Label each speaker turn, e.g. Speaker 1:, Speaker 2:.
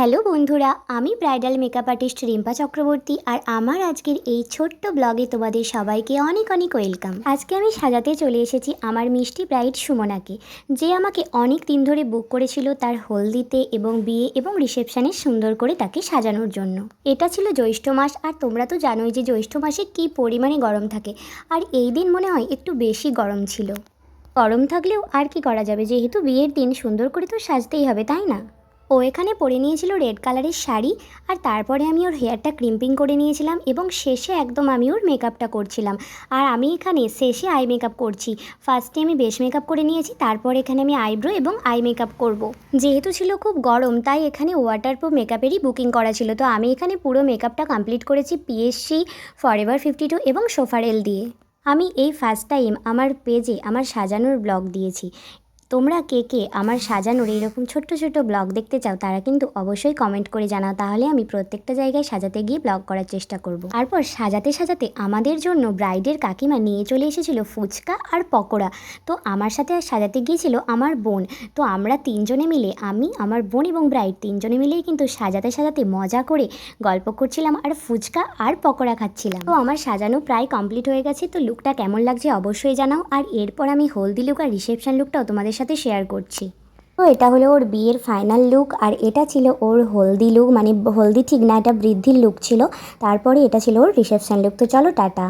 Speaker 1: Hello বন্ধুরা, আমি bridal makeup artist Rimpa Chakraborty আর আমার আজকের এই ছোট্ট ব্লগে তোমাদের সবাইকে অনেক অনেক ওয়েলকাম। আজকে আমি সাজাতে চলে এসেছি আমার মিষ্টি ব্রাইড সুমনাকে, যে আমাকে অনেক দিন ধরে বুক করেছিল তার হলদিতে এবং বিয়ে এবং রিসেপশানে সুন্দর করে তাকে সাজানোর জন্য। এটা ছিল জ্যৈষ্ঠ মাস আর তোমরা তো জানোই যে জ্যৈষ্ঠ মাসে কী পরিমাণে গরম থাকে, আর এই দিন মনে হয় একটু বেশি গরম ছিল। গরম থাকলেও আর কি করা যাবে, যেহেতু বিয়ের দিন সুন্দর করে তো সাজতেই হবে, তাই না? ও এখানে পরে নিয়েছিল রেড কালারের শাড়ি আর তারপরে আমি ওর হেয়ারটা ক্রিম্পিং করে নিয়েছিলাম এবং শেষে একদম আমি ওর মেকআপটা করছিলাম। আর আমি এখানে শেষে আই মেকআপ করছি। ফার্স্টে আমি বেশ মেকআপ করে নিয়েছি, তারপর এখানে আমি আইব্রো এবং আই মেকআপ করব। যেহেতু ছিল খুব গরম, তাই এখানে ওয়াটারপ্রুফ মেকআপেরই বুকিং করা ছিল। তো আমি এখানে পুরো মেকআপটা কমপ্লিট করেছি পিএসসি ফরএভার ফিফটি টু এবং সোফারেল দিয়ে। আমি এই ফার্স্ট টাইম আমার পেজে আমার সাজানোর ব্লগ দিয়েছি। তোমরা কে কে আমার সাজানোর এইরকম ছোট্ট ছোট্ট ব্লগ দেখতে চাও, তারা কিন্তু অবশ্যই কমেন্ট করে জানাও। তাহলে আমি প্রত্যেকটা জায়গায় সাজাতে গিয়ে ব্লগ করার চেষ্টা করব। তারপর সাজাতে সাজাতে আমাদের জন্য ব্রাইডের কাকিমা নিয়ে চলে এসেছিল ফুচকা আর পকোড়া। তো আমার সাথে সাজাতে গিয়েছিল আমার বোন। তো আমরা তিনজনে মিলে, আমি, আমার বোন এবং ব্রাইড তিনজনে মিলেই কিন্তু সাজাতে সাজাতে মজা করে গল্প করছিলাম আর ফুচকা আর পকোড়া খাচ্ছিলাম। তো আমার সাজানো প্রায় কমপ্লিট হয়ে গেছে, তো লুকটা কেমন লাগছে অবশ্যই জানাও। আর এরপর আমি হলদি লুক আর রিসেপশন লুকটাও তোমাদের সাথে শেয়ার করছি। তো এটা হলো ওর বিয়ের ফাইনাল লুক আর এটা ছিল ওর হলদি লুক মানে হলদি ঠিক না, এটা বৃদ্ধির লুক ছিল। তারপরে এটা ছিল ওর রিসেপশান লুক তো চলো টাটা।